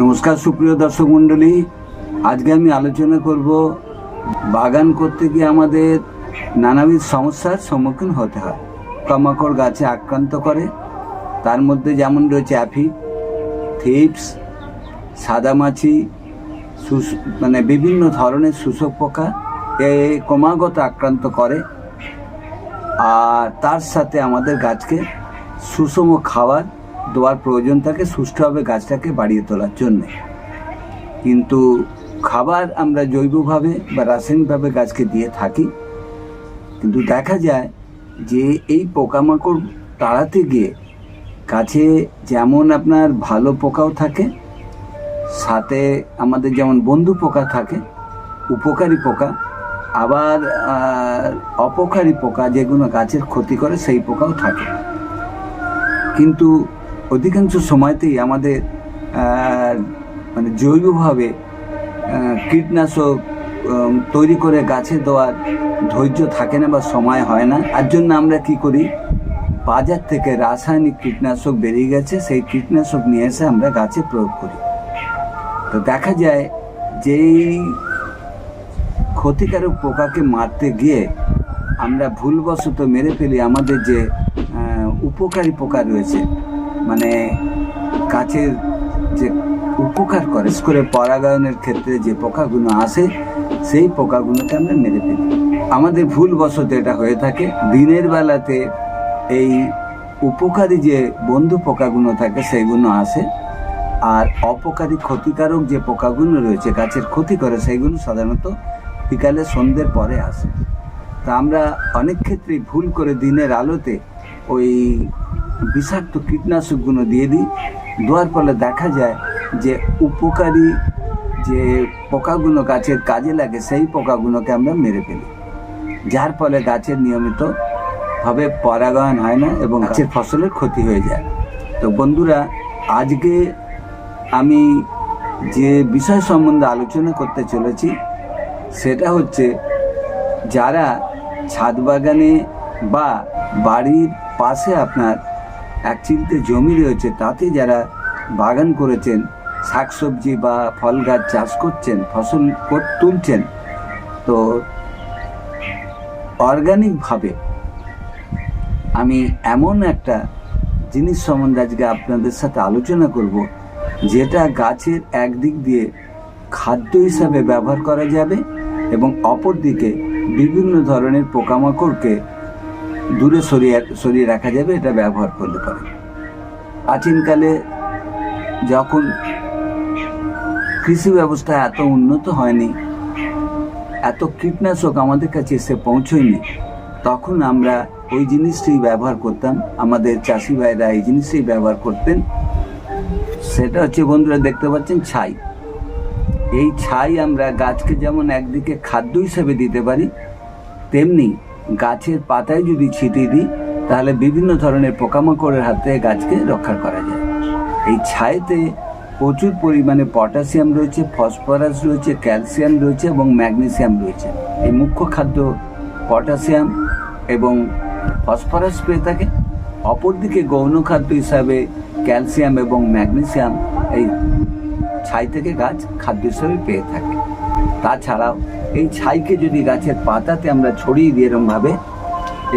নমস্কার সুপ্রিয় দর্শক মণ্ডলী। আজকে আমি আলোচনা করব বাগান করতে গিয়ে আমাদের নানাবিধ সমস্যার সম্মুখীন হতে হয়। পোকামাকড় গাছে আক্রান্ত করে, তার মধ্যে যেমন রয়েছে অ্যাফিড থিপস, সাদামাছি মানে বিভিন্ন ধরনের শোষক পোকা, এ ক্রমাগত আক্রান্ত করে। আর তার সাথে আমাদের গাছকে সুষম খাবার দেওয়ার প্রয়োজন থাকে সুষ্ঠুভাবে গাছটাকে বাড়িয়ে তোলার জন্য। কিন্তু খাবার আমরা জৈবভাবে বা রাসায়নিকভাবে গাছকে দিয়ে থাকি। কিন্তু দেখা যায় যে এই পোকামাকড় তাড়াতে গিয়ে গাছে যেমন আপনার ভালো পোকাও থাকে, সাথে আমাদের যেমন বন্ধু পোকা থাকে, উপকারী পোকা, আবার অপকারী পোকা যেগুলো গাছের ক্ষতি করে সেই পোকাও থাকে। কিন্তু অধিকাংশ সময়তেই আমাদের মানে জৈবভাবে কীটনাশক তৈরি করে গাছে দেওয়ার ধৈর্য থাকে না বা সময় হয় না। আর জন্য আমরা কি করি? বাজার থেকে রাসায়নিক কীটনাশক বেরিয়ে গেছে, সেই কীটনাশক নিয়ে এসে আমরা গাছে প্রয়োগ করি। তো দেখা যায় যেই ক্ষতিকারক পোকাকে মারতে গিয়ে আমরা ভুলবশত মেরে ফেলি। আমাদের যে উপকারী পোকা রয়েছে মানে গাছের যে উপকার করে স্কুলে পরাগায়নের ক্ষেত্রে যে পোকাগুলো আসে, সেই পোকাগুলোকে আমরা মেরে ফেলি। আমাদের ভুলবশত এটা হয়ে থাকে। দিনের বেলাতে এই উপকারী যে বন্ধু পোকাগুলো থাকে সেইগুলো আসে। আর অপকারী ক্ষতিকারক যে পোকাগুলো রয়েছে, গাছের ক্ষতি করে সেইগুলো সাধারণত বিকালে সন্ধ্যের পরে আসে। তা আমরা অনেক ক্ষেত্রেই ভুল করে দিনের আলোতে ওই বিষাক্ত কীটনাশকগুলো দিয়ে দিই। দেওয়ার ফলে দেখা যায় যে উপকারী যে পোকাগুলো গাছের কাজে লাগে সেই পোকাগুলোকে আমরা মেরে ফেলি। যার ফলে গাছের নিয়মিত ভাবে পরাগায়ন হয় না এবং গাছের ফসলের ক্ষতি হয়ে যায়। তো বন্ধুরা আজকে আমি যে বিষয় সম্বন্ধে আলোচনা করতে চলেছি সেটা হচ্ছে যারা ছাদ বাগানে বা বাড়ির পাশে আপনার এক চিলতে জমি রয়েছে, তাতে যারা বাগান করেছেন, শাকসবজি বা ফল গাছ চাষ করছেন, ফসল তুলছেন, তো অর্গানিকভাবে আমি এমন একটা জিনিস সম্বন্ধে আজকে আপনাদের সাথে আলোচনা করব, যেটা গাছের একদিক দিয়ে খাদ্য হিসাবে ব্যবহার করা যাবে এবং অপর দিকে বিভিন্ন ধরনের পোকামাকড়কে দূরে সরিয়ে সরিয়ে রাখা যাবে, এটা ব্যবহার করলে পারে। প্রাচীনকালে যখন কৃষি ব্যবস্থা এত উন্নত হয়নি, এত কীটনাশক আমাদের কাছে এসে পৌঁছয়নি, তখন আমরা ওই জিনিসটি ব্যবহার করতাম। আমাদের চাষি ভাইরা এই জিনিসটি ব্যবহার করতেন। সেটা হচ্ছে বন্ধুরা দেখতে পাচ্ছেন ছাই। এই ছাই আমরা গাছকে যেমন একদিকে খাদ্য হিসেবে দিতে পারি, তেমনি গাছের পাতায় যদি ছিটিয়ে দিই, তাহলে বিভিন্ন ধরনের পোকামাকড়ের হাত গাছকে রক্ষা করা যায়। এই ছাইতে প্রচুর পরিমাণে পটাশিয়াম রয়েছে, ফসফরাস রয়েছে, ক্যালসিয়াম রয়েছে এবং ম্যাগনেসিয়াম রয়েছে। এই মুখ্য খাদ্য পটাশিয়াম এবং ফসফরাস পেয়ে থাকে। অপরদিকে গৌণ খাদ্য হিসাবে ক্যালসিয়াম এবং ম্যাগনেসিয়াম এই ছাই থেকে গাছ খাদ্য হিসাবে পেয়ে থাকে। তাছাড়াও এই ছাইকে যদি গাছের পাতাতে আমরা ছড়িয়ে দিই এরমভাবে,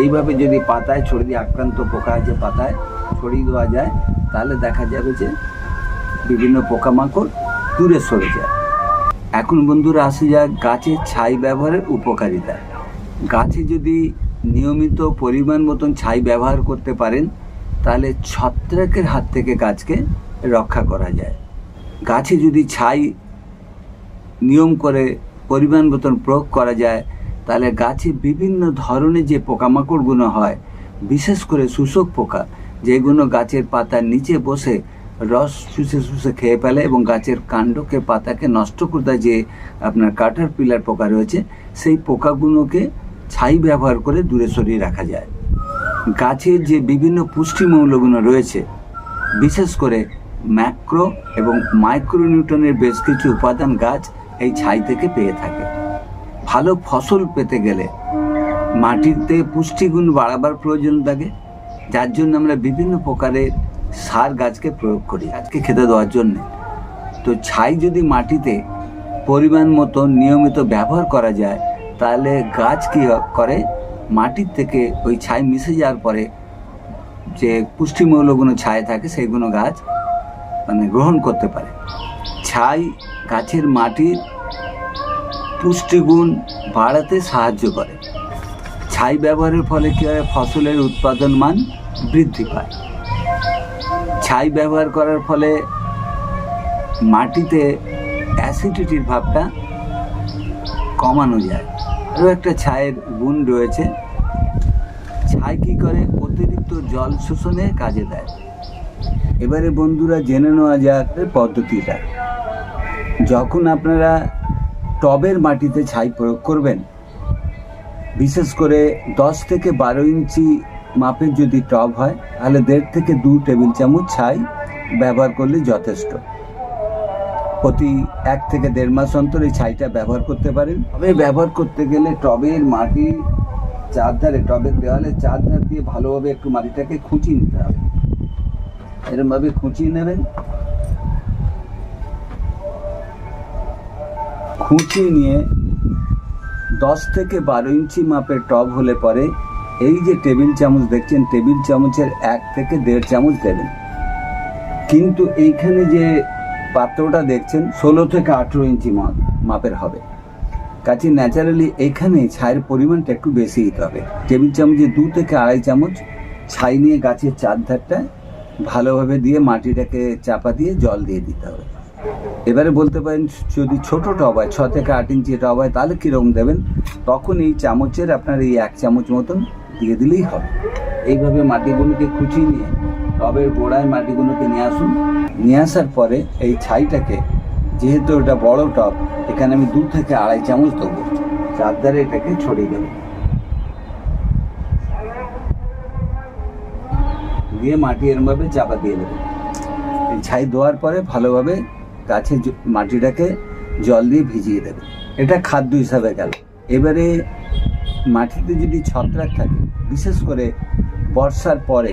এইভাবে যদি পাতায় ছড়িয়ে আক্রান্ত পোকা যে পাতায় ছড়িয়ে দেওয়া যায়, তাহলে দেখা যাবে যে বিভিন্ন পোকামাকড় দূরে সরে যায়। এখন বন্ধুরা আসে যাক গাছের ছাই ব্যবহারের উপকারিতা। গাছে যদি নিয়মিত পরিমাণ মতন ছাই ব্যবহার করতে পারেন, তাহলে ছত্রাকের হাত থেকে গাছকে রক্ষা করা যায়। গাছে যদি ছাই নিয়ম করে পরিমাণ মতন প্রয়োগ করা যায়, তাহলে গাছে বিভিন্ন ধরনের যে পোকামাকড়গুলো হয়, বিশেষ করে শোষক পোকা, যেগুলো গাছের পাতার নিচে বসে রস শুষে শুষে খেয়ে ফেলে এবং গাছের কাণ্ডকে, পাতাকে নষ্ট করতে যে আপনার কাটার পিলার পোকা রয়েছে, সেই পোকাগুলোকে ছাই ব্যবহার করে দূরে সরিয়ে রাখা যায়। গাছের যে বিভিন্ন পুষ্টিমৌলগুলো রয়েছে, বিশেষ করে ম্যাক্রো এবং মাইক্রোনিউটনের বেশ কিছু উপাদান গাছ এই ছাই থেকে পেয়ে থাকে। ভালো ফসল পেতে গেলে মাটিতে পুষ্টিগুণ বাড়াবার প্রয়োজন থাকে যার জন্য আমরা বিভিন্ন প্রকারের সার গাছকে প্রয়োগ করি, গাছকে খেতে দেওয়ার জন্য। তো ছাই যদি মাটিতে পরিমাণ মতো নিয়মিত ব্যবহার করা যায়, তাহলে গাছ কী করে? মাটির থেকে ওই ছাই মিশে যাওয়ার পরে যে পুষ্টিমূল্যগুলো ছায় থাকে সেইগুলো গাছ মানে গ্রহণ করতে পারে। ছাই, গাছের মাটির পুষ্টিগুণ বাড়াতে সাহায্য করে। ছাই ব্যবহারের ফলে কী হয়? ফসলের উৎপাদন মান বৃদ্ধি পায়। ছাই ব্যবহার করার ফলে মাটিতে অ্যাসিডিটির ভাবটা কমানো যায়। আরও একটা ছায়ের গুণ রয়েছে। ছাই কী করে? অতিরিক্ত জল শোষণে কাজে দেয়। এবারে বন্ধুরা জেনে নেওয়া যাক পদ্ধতিটা। যখন আপনারা টবের মাটিতে ছাই প্রয়োগ করবেন, বিশেষ করে দশ থেকে বারো ইঞ্চি মাপের যদি টব হয়, তাহলে দেড় থেকে দু টেবিল চামচ ছাই ব্যবহার করলে যথেষ্ট। প্রতি এক থেকে দেড় মাস অন্তর এই ছাইটা ব্যবহার করতে পারেন। তবে ব্যবহার করতে গেলে টবের মাটি চারধারে, টবের দেওয়ালে চারধার দিয়ে ভালোভাবে একটু মাটিটাকে খুঁচিয়ে নিতে হবে। এরমভাবে খুঁচিয়ে নেবেন। খুঁচিয়ে নিয়ে দশ থেকে বারো ইঞ্চি মাপের টব হলে পরে এই যে টেবিল চামচ দেখছেন, টেবিল চামচের এক থেকে দেড় চামচ দেবেন। কিন্তু এইখানে যে পাত্রটা দেখছেন, ষোলো থেকে আঠেরো ইঞ্চি মাপ মাপের হবে। কাছে ন্যাচারালি এখানে ছাইয়ের পরিমাণটা একটু বেশি দিতে হবে। টেবিল চামচে দু থেকে আড়াই চামচ ছাই নিয়ে গাছের চারধারটা ভালোভাবে দিয়ে মাটিটাকে চাপা দিয়ে জল দিয়ে দিতে হবে। এবারে বলতে পারেন, যদি ছোট টব হয়, ছ থেকে আট ইঞ্চি টব হয়, তাহলে কীরকম দেবেন? তখন এই চামচের আপনার এই এক চামচ মতন দিয়ে দিলেই হবে। এইভাবে মাটিগুলোকে খুঁচিয়ে নিয়ে, টবের গোড়ায় মাটিগুলোকে নিয়ে আসুন। নিয়ে আসার পরে এই ছাইটাকে, যেহেতু ওটা বড় টব, এখানে আমি দু থেকে আড়াই চামচ দেবো। চারধারে এটাকে ছড়িয়ে দেবো। দিয়ে মাটি এরমভাবে চাপা দিয়ে দেবো। এই ছাই দেওয়ার পরে ভালোভাবে গাছে মাটিটাকে জল দিয়ে ভিজিয়ে দেবে। এটা খাদ্য হিসাবে গেল। এবারে মাটিতে যদি ছত্রাক থাকে, বিশেষ করে বর্ষার পরে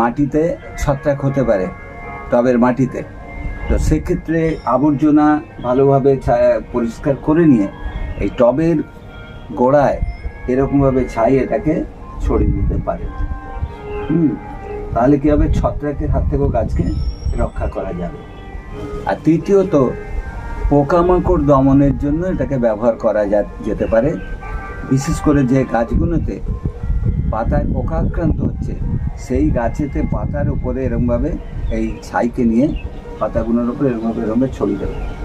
মাটিতে ছত্রাক হতে পারে টবের মাটিতে, তো সেক্ষেত্রে আবর্জনা ভালোভাবে পরিষ্কার করে নিয়ে এই টবের গোড়ায় এরকমভাবে ছাই এটাকে ছড়িয়ে দিতে পারে। হুম, তাহলে কী হবে? ছত্রাকের হাত থেকেও গাছকে রক্ষা করা যাবে। আর তৃতীয়ত, পোকামাকড় দমনের জন্য এটাকে ব্যবহার করা যা- যেতে পারে। বিশেষ করে যে গাছগুলোতে পাতায় পোকা আক্রান্ত হচ্ছে, সেই গাছেতে পাতার উপরে এরমভাবে এই ছাইকে নিয়ে পাতাগুলোর উপরে এরমভাবে এরমভাবে ছড়িয়ে দেবে।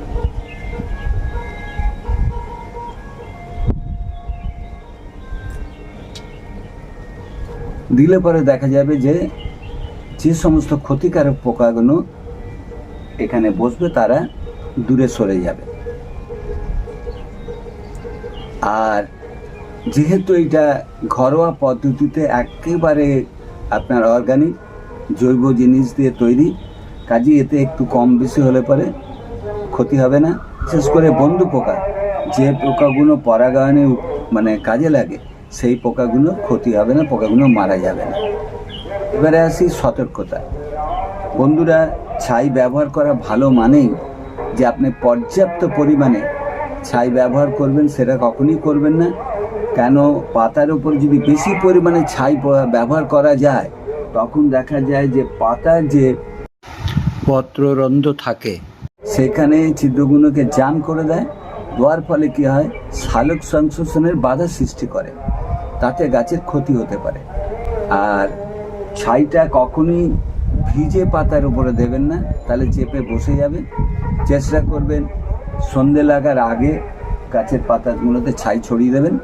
দিলে পরে দেখা যাবে যে যে সমস্ত ক্ষতিকারক পোকাগুলো এখানে বসবে, তারা দূরে সরে যাবে। আর যেহেতু এটা ঘরোয়া পদ্ধতিতে একেবারে আপনার অর্গানিক জৈব জিনিস দিয়ে তৈরি, কাজে এতে একটু কম বেশি হলে পরে ক্ষতি হবে না। বিশেষ করে বন্ধু পোকা, যে পোকাগুলো পরাগায়নে মানে কাজে লাগে, সেই পোকাগুলো ক্ষতি হবে না, পোকাগুলো মারা যাবে না। এবারে আসি সতর্কতা বন্ধুরা ছাই ব্যবহার করা ভালো মানেই যে আপনি পর্যাপ্ত পরিমাণে ছাই ব্যবহার করবেন, সেটা কখনই করবেন না। কেন? পাতার উপর যদি বেশি পরিমাণে ছাই ব্যবহার করা যায়, তখন দেখা যায় যে পাতার যে পত্ররন্ধ্র থাকে, সেখানে ছিদ্রগুলোকে জাম করে দেয়। দেওয়ার ফলে কী হয়? সালোক সংশ্লেষণের বাধা সৃষ্টি করে। তাতে গাছের ক্ষতি হতে পারে। আর ছাইটা কখনই ভিজে পাতার উপরে দেবেন না, তাহলে চেপে বসে যাবে। চেষ্টা করবেন সন্ধে লাগার আগে গাছের পাতাগুলোতে ছাই ছড়িয়ে দেবেন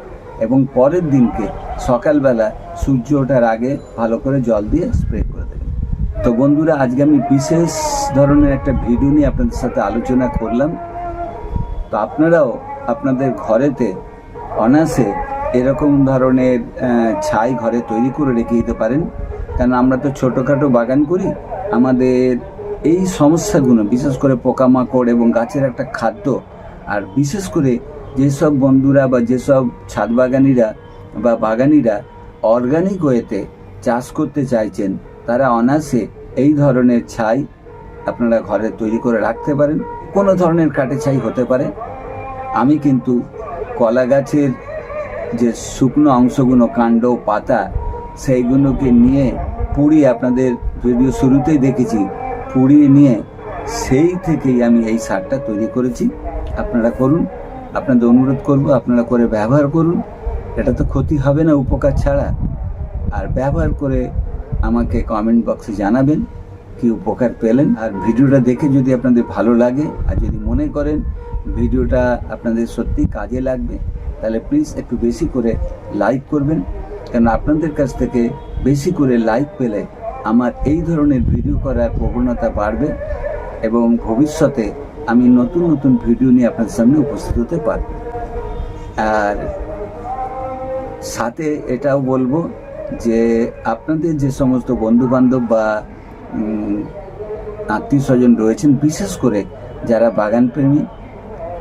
এবং পরের দিনকে সকালবেলা সূর্য ওঠার আগে ভালো করে জল দিয়ে স্প্রে করে দেবেন। তো বন্ধুরা, আজকে আমি বিশেষ ধরনের একটা ভিডিও নিয়ে আপনাদের সাথে আলোচনা করলাম। তো আপনারাও আপনাদের ঘরেতে অনায়াসে এরকম ধরনের ছাই ঘরে তৈরি করে রেখে দিতে পারেন। কারণ আমরা তো ছোটোখাটো বাগান করি, আমাদের এই সমস্যাগুলো, বিশেষ করে পোকামাকড় এবং গাছের একটা খাদ্য, আর বিশেষ করে যেসব বন্ধুরা বা যেসব ছাদ বাগানিরা বা বাগানিরা অর্গানিক ওয়েতে চাষ করতে চাইছেন, তারা অনায়াসে এই ধরনের ছাই আপনারা ঘরে তৈরি করে রাখতে পারেন। কোনো ধরনের কাটে ছাই হতে পারে। আমি কিন্তু কলা গাছের যে শুকনো অংশগুলো, কাণ্ড, পাতা সেইগুলোকে নিয়ে পুড়িয়ে আপনাদের ভিডিও শুরুতেই দেখেছি পুড়িয়ে নিয়ে সেই থেকেই আমি এই সারটা তৈরি করেছি। আপনারা করুন, আপনাদের অনুরোধ করব, আপনারা করে ব্যবহার করুন। এটা তো ক্ষতি হবে না, উপকার ছাড়া। আর ব্যবহার করে আমাকে কমেন্ট বক্সে জানাবেন কি উপকার পেলেন। আর ভিডিওটা দেখে যদি আপনাদের ভালো লাগে, আর যদি মনে করেন ভিডিওটা আপনাদের সত্যি কাজে লাগবে, তাহলে প্লিজ একটু বেশি করে লাইক করবেন। কারণ আপনাদের কাছ থেকে বেশি করে লাইক পেলে আমার এই ধরনের ভিডিও করার প্রবণতা বাড়বে এবং ভবিষ্যতে আমি নতুন নতুন ভিডিও নিয়ে আপনার সামনে উপস্থিত হতে পারব। আর সাথে এটাও বলব যে আপনাদের যে সমস্ত বন্ধু বান্ধব বা আত্মীয় স্বজন রয়েছেন, বিশেষ করে যারা বাগান প্রেমী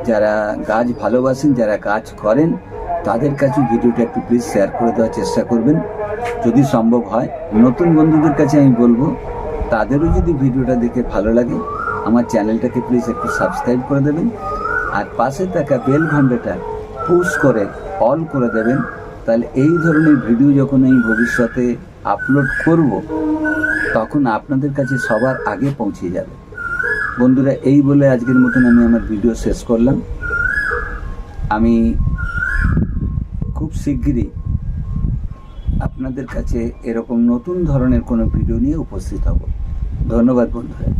যারা গাছ ভালোবাসেন, যারা কাজ করেন তাদের কাছে ভিডিওটা একটু প্লিজ শেয়ার করে দেওয়ার চেষ্টা করবেন। যদি সম্ভব হয়, নতুন বন্ধুদের কাছে আমি বলব, তাদেরও যদি ভিডিওটা দেখে ভালো লাগে, আমার চ্যানেলটাকে প্লিজ একটু সাবস্ক্রাইব করে দেবেন। আর পাশে থাকা বেল ঘন্টাটা পুশ করে অল করে দেবেন। তাহলে এই ধরনের ভিডিও যখন আমি ভবিষ্যতে আপলোড করব, তখন আপনাদের কাছে সবার আগে পৌঁছে যাবে। বন্ধুরা, এই বলে আজকের মতন আমি আমার ভিডিও শেষ করলাম। আমি খুব শিগগিরই আপনাদের কাছে এরকম নতুন ধরনের কোনো ভিডিও নিয়ে উপস্থিত হব। ধন্যবাদ বন্ধুরা।